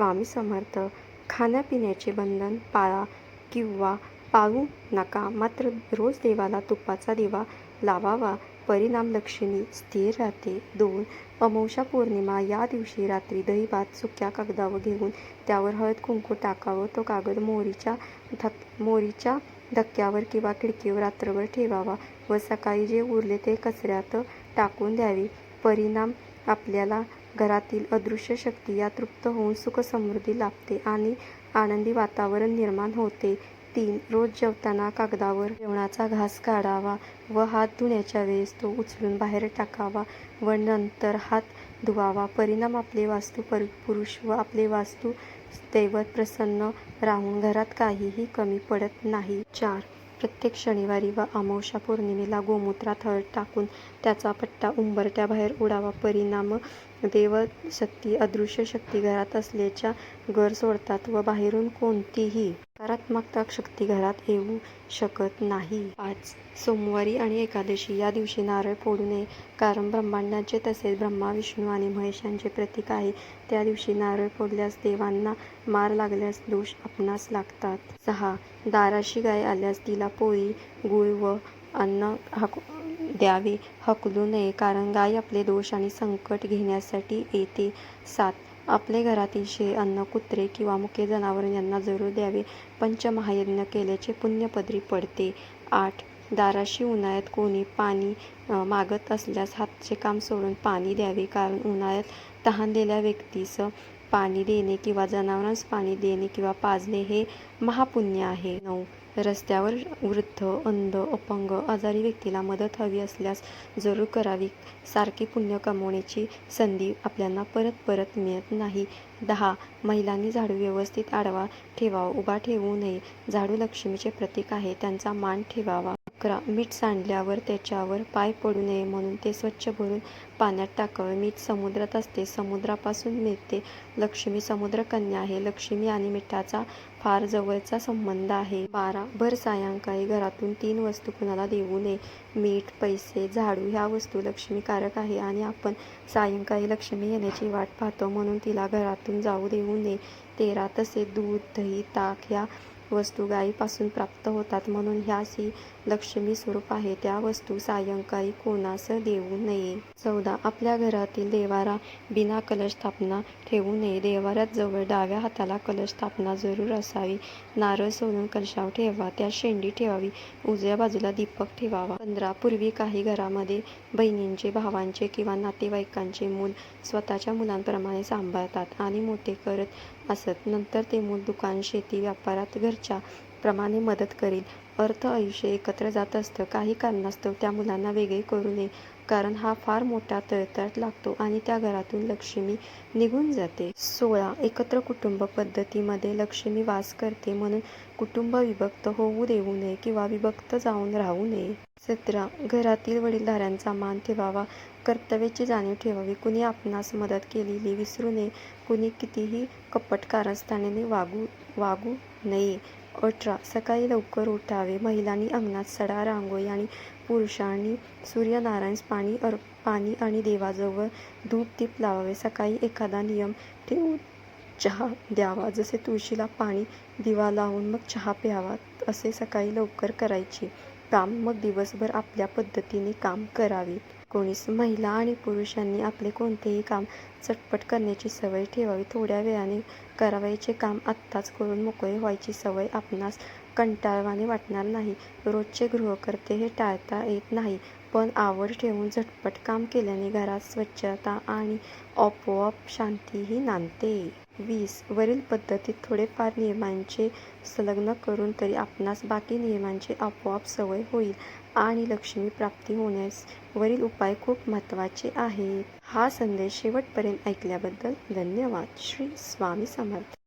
स्वामी समर्थ खाण्यापिण्याचे बंधन पाळा किंवा पाळू नका. मात्र रोज देवाला तुपाचा दिवा लावावा. परिणाम लक्ष्मी स्थिर राहते. दोन अमोषा पौर्णिमा या दिवशी रात्री दहीभात सुक्या कागदावर घेऊन त्यावर हळद कुंकू टाकावं. तो कागद मोरीच्या धक मोरीच्या धक्क्यावर किंवा खिडकीवर रात्रभर ठेवावा व सकाळी जे उरले ते कचऱ्यात टाकून द्यावे. परिणाम आपल्याला घरातील अदृश्य शक्ती या तृप्त होऊन सुखसमृद्धी लाभते आणि आनंदी वातावरण निर्माण होते. तीन रोज जेवताना कागदावर जेवणाचा घास काढावा व हात धुण्याच्या वेळेस तो उचलून बाहेर टाकावा. व नंतर हात धुवावा. परिणाम आपले वास्तू पर पुरुष व आपले वास्तू दैवत प्रसन्न राहून घरात काहीही कमी पडत नाही. चार प्रत्येक शनिवारी व अमावस्या पौर्णिमेला गोमूत्रात हळद टाकून त्याचा पट्टा उंबरट्याबाहेर उडावा. परिणाम देवशक्ती अदृश्य शक्ती घरात असल्याच्या घर सोडतात व बाहेरून कोणतीही नकारात्मकता शक्ती घरात येऊ शकत नाही. पाच सोमवारी आणि एकादशी या दिवशी नारळ फोडू नये. कारण ब्रह्मांडाचे तसेच ब्रह्मा विष्णू आणि महेशांचे प्रतीक आहे. त्या दिवशी नारळ फोडल्यास देवांना मार लागल्यास दोष आपणास लागतात. सहा. दाराशी गाय आल्यास तिला पोळी गुळ व अन्न हाक द्यावे. हकलू नये कारण गाय आपले दोष आणि संकट घेण्यासाठी येते. सात. आपले घरातील शे अन्न कुत्रे किंवा मुके जनावर यांना जरूर द्यावे. पंचमहायज्ञ केल्याचे पुण्यपदरी पडते. आठ. दाराशी उन्हाळ्यात कोणी पाणी मागत असल्यास हातचे काम सोडून पाणी द्यावे कारण उन्हाळ्यात तहानलेल्या व्यक्तीस पाणी देणे किंवा जनावरांस पाणी देणे किंवा पाजणे हे महापुण्य आहे. नऊ. रस्त्यावर वृद्ध अंध अपंग आजारी व्यक्तीला मदत हवी असल्यास जरूर करावी. सारखी पुण्य कमवण्याची संधी आपल्याला परत परत मिळत नाही. दहा महिलांनी झाडू व्यवस्थित आडवा ठेवावा उभा ठेवू नये. झाडू लक्ष्मीचे प्रतीक आहे त्यांचा मान ठेवावा. अकरा. मीठ सांडल्यावर त्याच्यावर पाय पडू नये म्हणून ते स्वच्छ भरून पाण्यात टाकावे. मीठ समुद्रात असते. समुद्रापासून मिळते. लक्ष्मी समुद्रकन्या आहे. लक्ष्मी आणि मिठाचा फार जवळचा संबंध आहे. बारा. भर सायंकाळी घरातून तीन वस्तू कुणाला देऊ नये. मीठ पैसे झाडू ह्या वस्तू लक्ष्मीकारक आहे आणि आपण सायंकाळी लक्ष्मी येण्याची वाट पाहतो म्हणून तिला घरातून जाऊ देऊ नये. तेरा. तसे दूध दही ताक ह्या वस्तू गायीपासून प्राप्त होतात म्हणून ह्यास ही लक्ष्मी स्वरूप आहे. त्या वस्तू सायंकाळी कोणास देऊ नये. चौदा. आपल्या घरातील देवारा बिना कलश स्थापना ठेवू नये. देवाऱ्यात जवळ डाव्या हाताला कलश स्थापना जरूर असावी. नारळ सोडून कलशावर ठेवा. त्या शेंडी ठेवावी. उजव्या बाजूला दीपक ठेवावा. पंधरा. पूर्वी काही घरामध्ये बहिणींचे भावांचे किंवा नातेवाईकांचे मूल स्वतःच्या मुलांप्रमाणे सांभाळतात आणि मोठे करत असत. नंतर ते मूल दुकान शेती व्यापारात घर घरच्या प्रमाणे मदत करील अर्थ आयुष्य एकत्र जात असतं काही कारणास्तव त्या मुलांना वेगळे करू नये कारण हा फार मोठा तळतळ लागतो आणि त्या घरातून लक्ष्मी निघून जाते. सोळा. एकत्र कुटुंब पद्धतीमध्ये लक्ष्मी वास करते म्हणून कुटुंब विभक्त होऊ देऊ नये किंवा विभक्त जाऊन राहू नये. सतरा. घरातील वडीलधाऱ्यांचा मान ठेवावा. कर्तव्याची जाणीव ठेवावी. कुणी आपणास मदत केलेली विसरू नये. कुणी कितीही कपट कारस्थाने वागू वागू नये अठरा. सकाळी लवकर उठावे. महिलांनी अंगणात सडा रांगोळी आणि पुरुषांनी सूर्यनारायण पाणी अर पाणी आणि देवाजवळ धूप दीप लावावे. सकाळी एखादा नियम ठेवून चहा द्यावा. जसे तुळशीला पाणी दिवा लावून मग चहा प्यावा असे सकाळी लवकर करायचे. काम मग दिवसभर आपल्या पद्धतीने काम करावे. कोणीच महिला आणि पुरुषांनी आपले कोणतेही काम चटपट करण्याची सवय ठेवावी. थोड्या वेळाने करावयाचे काम आत्ताच करून मोकळे व्हायची सवय आपणास कंटाळवाने वाटणार नाही. रोजचे गृहकर्ते हे टाळता येत नाही पण आवड ठेवून झटपट काम केल्याने घरात स्वच्छता आणि आपोआप शांतीही नांदते. वीस वरील पद्धतीत थोडेफार नियमांचे संलग्न करून तरी आपणास बाकी नियमांची आपोआप सवय होईल आणि लक्ष्मी प्राप्ती होण्यास वरील उपाय खूप महत्त्वाचे आहेत. हा संदेश शेवटपर्यंत ऐकल्याबद्दल धन्यवाद. श्री स्वामी समर्थ.